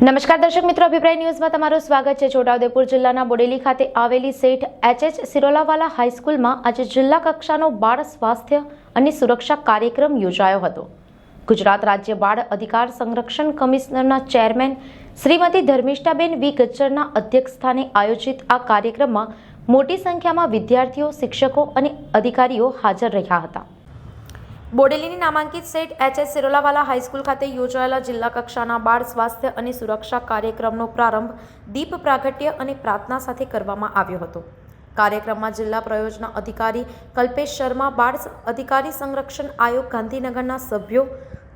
નમસ્કાર દર્શક મિત્રો, અભિપ્રાય ન્યૂઝમાં તમારું સ્વાગત છે. છોટાઉદેપુર જિલ્લાના બોડેલી ખાતે આવેલી શેઠ એચ એચ સિરોલાવાલા હાઈસ્કૂલમાં આજે જિલ્લા કક્ષાનો બાળ સ્વાસ્થ્ય અને સુરક્ષા કાર્યક્રમ યોજાયો હતો. ગુજરાત રાજ્ય બાળ અધિકાર સંરક્ષણ કમિશનરના ચેરમેન શ્રીમતી ધર્મિષ્ઠાબેન વી. ગજ્જરના અધ્યક્ષસ્થાને આયોજિત આ કાર્યક્રમમાં મોટી સંખ્યામાં વિદ્યાર્થીઓ, શિક્ષકો અને અધિકારીઓ હાજર રહ્યા હતા. બોડેલીની નામાંકિત Seth H S Sirolawala high school ખાતે યોજાયેલા જિલ્લા કક્ષાના બાળ સ્વાસ્થ્ય અને સુરક્ષા કાર્યક્રમનો પ્રારંભ દીપ પ્રાગટ્ય અને પ્રાર્થના સાથે કરવામાં આવ્યો હતો. કાર્યક્રમમાં જિલ્લા પ્રયોજના અધિકારી કલ્પેશ શર્મા, બાળ અધિકારી સંરક્ષણ આયોગ ગાંધીનગરના સભ્યો,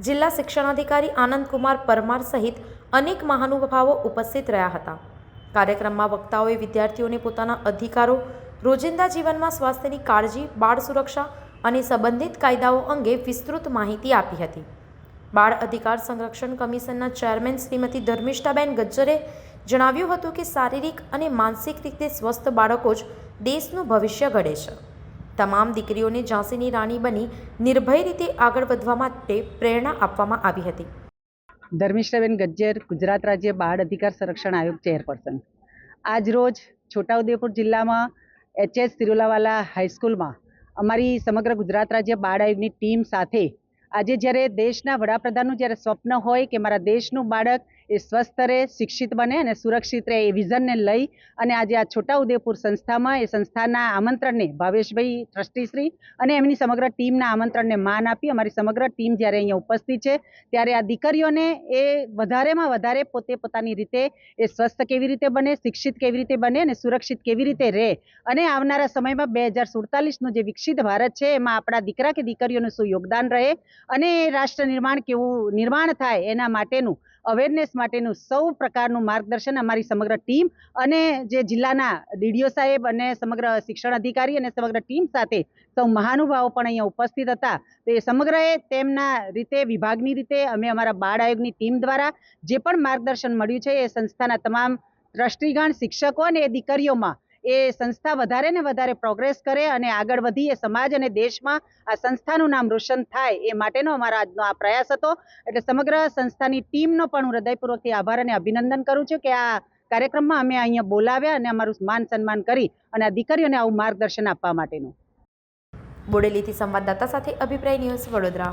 જિલ્લા શિક્ષણાધિકારી આનંદકુમાર પરમાર સહિત અનેક મહાનુભાવો ઉપસ્થિત રહ્યા હતા. કાર્યક્રમમાં વક્તાઓએ વિદ્યાર્થીઓને પોતાના અધિકારો, રોજિંદા જીવનમાં સ્વાસ્થ્યની કાળજી, બાળ સુરક્ષા અને સંબંધિત કાયદાઓ અંગે વિસ્તૃત માહિતી આપી હતી. બાળ અધિકાર સંરક્ષણ કમિશનના ચેરમેન શ્રીમતી ધર્મિષ્ઠાબેન ગજ્જરે જણાવ્યું હતું કે શારીરિક અને માનસિક રીતે સ્વસ્થ બાળકો જ દેશનું ભવિષ્ય ઘડે છે. તમામ દીકરીઓને ઝાંસીની રાણી બની નિર્ભય રીતે આગળ વધવા માટે પ્રેરણા આપવામાં આવી હતી. ધર્મિષ્ઠાબેન ગજ્જર, ગુજરાત રાજ્ય બાળ અધિકાર સંરક્ષણ આયોગ ચેરપર્સન. આજ રોજ છોટાઉદેપુર જિલ્લામાં એચએસ તિરુલાવાલા હાઈસ્કૂલમાં અમારી સમગ્ર ગુજરાત રાજ્ય બાળ આયોગની ટીમ સાથે આજે જ્યારે દેશના વડાપ્રધાનનું જ્યારે સ્વપ્ન હોય કે મારા દેશનું બાળક એ સ્વસ્થ રહે, શિક્ષિત બને અને સુરક્ષિત રહે એ વિઝનને લઈ અને આજે આ છોટાઉદેપુર સંસ્થામાં એ સંસ્થાના આમંત્રણને ભાવેશભાઈ ટ્રસ્ટીશ્રી અને એમની સમગ્ર ટીમના આમંત્રણને માન આપી અમારી સમગ્ર ટીમ જ્યારે અહીંયા ઉપસ્થિત છે, ત્યારે આ દીકરીઓને એ વધારેમાં વધારે પોતે પોતાની રીતે એ સ્વસ્થ કેવી રીતે બને, શિક્ષિત કેવી રીતે બને અને સુરક્ષિત કેવી રીતે રહે અને આવનારા સમયમાં બે હજાર સુડતાલીસનું જે વિકસિત ભારત છે, એમાં આપણા દીકરા કે દીકરીઓનું શું યોગદાન રહે અને રાષ્ટ્ર નિર્માણ કેવું નિર્માણ થાય એના માટેનું અવેરનેસ માટેનું સૌ પ્રકારનું માર્ગદર્શન અમારી સમગ્ર ટીમ અને જે જિલ્લાના ડીડીઓ સાહેબ અને સમગ્ર શિક્ષણ અધિકારી અને સમગ્ર ટીમ સાથે સૌ મહાનુભાવો પણ અહીંયા ઉપસ્થિત હતા. તો એ સમગ્રએ તેમના રીતે, વિભાગની રીતે, અમે અમારા બાળ આયોગની ટીમ દ્વારા જે પણ માર્ગદર્શન મળ્યું છે એ સંસ્થાના તમામ ટ્રસ્ટીગણ શિક્ષકો અને એ દીકરીઓમાં એ સંસ્થા વધારે ને વધારે પ્રોગ્રેસ કરે અને આગળ વધી એ સમાજ અને દેશમાં આ સંસ્થાનું નામ રોશન થાય એ માટેનો અમારો આજનો આ પ્રયાસ હતો. એટલે સમગ્ર સંસ્થાની ટીમનો પણ હું હૃદયપૂર્વકથી આભાર અને અભિનંદન કરું છું કે આ કાર્યક્રમમાં અમે અહીંયા બોલાવ્યા અને અમારું માન સન્માન કરી અને આ દીકરીઓને આવું માર્ગદર્શન આપવા માટેનું. બોડેલીથી સંવાદદાતા સાથે અભિપ્રાય ન્યૂઝ વડોદરા.